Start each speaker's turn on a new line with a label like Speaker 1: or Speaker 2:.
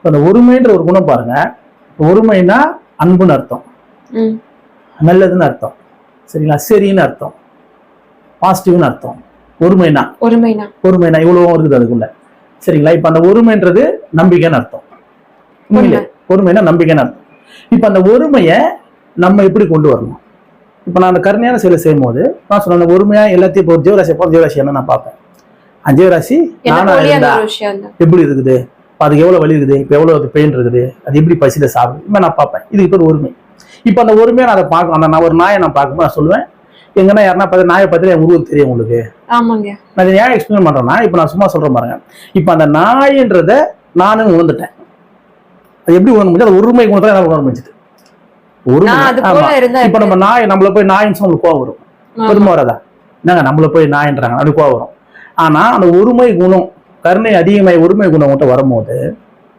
Speaker 1: இப்ப அந்த ஒருமைன்ற ஒரு குணம் பாருங்க. ஒருமைனா அன்புன்னு அர்த்தம். நல்லதுன்னு அர்த்தம். சரிங்களா? சரின்னு அர்த்தம். பாசிட்டிவ்னு அர்த்தம். ஒருமைனா.
Speaker 2: ஒருமைனா.
Speaker 1: ஒருமைனா இவ்வளவும் இருக்குது அதுக்குள்ள. சரிங்களா? இப்ப அந்த ஒருமைன்றது நம்பிக்கைன்னு அர்த்தம். ஒருமைனா நம்பிக்கைன்னு அர்த்தம். இப்ப அந்த ஒருமையை நம்ம எப்படி கொண்டு வரணும்? இப்ப நான் அந்த கருணையான செயலை செய்யும் போது நான் சொன்ன ஒருமையா எல்லாத்தையும் இப்போ ஜீவராசி போற ஜீவராசி என்ன நான் பார்ப்பேன்? ஜீவராசி நானா இருந்தா எப்படி இருக்குது? அதுக்கு எவ்வளவு வலி இருக்குது? இப்ப எவ்வளவு பெயின் இருக்குது? அது எப்படி பசியில சாப்பிடுது இப்ப நான் பார்ப்பேன். இதுக்கு பேர் ஒருமை. இப்ப அந்த ஒருமையை நான் அதை பார்க்க அந்த நான் ஒரு நாயை நான் பார்க்கும்போது நான் சொல்லுவேன் எங்கன்னா யாருன்னா பார்த்து நாயை பார்த்து என் உருவம் தெரியும் உங்களுக்கு.
Speaker 2: ஆமாங்க.
Speaker 1: நான் இதை ஏன் எக்ஸ்பிளைன் பண்றேன்னா இப்போ நான் சும்மா சொல்றேன் பாருங்க. இப்போ அந்த நாயின்றத நானும் உணர்ந்துட்டேன். அது எப்படி உணர முடிஞ்சு அது ஒருமை குணத்தை என்னால உணர முடிஞ்சது. இப்போ நம்ம நாய் நம்மள போய் நாயின்னு சொன்னா உங்களுக்கு கோவம் வரும். பெருமை வராதா? என்னங்க நம்மள போய் நாயின்றாங்க. அப்படி கோவம் வரும். ஆனா அந்த ஒருமை குணம் கருணை அதிகமாய் ஒருமை குணம் மட்டும் வரும்போது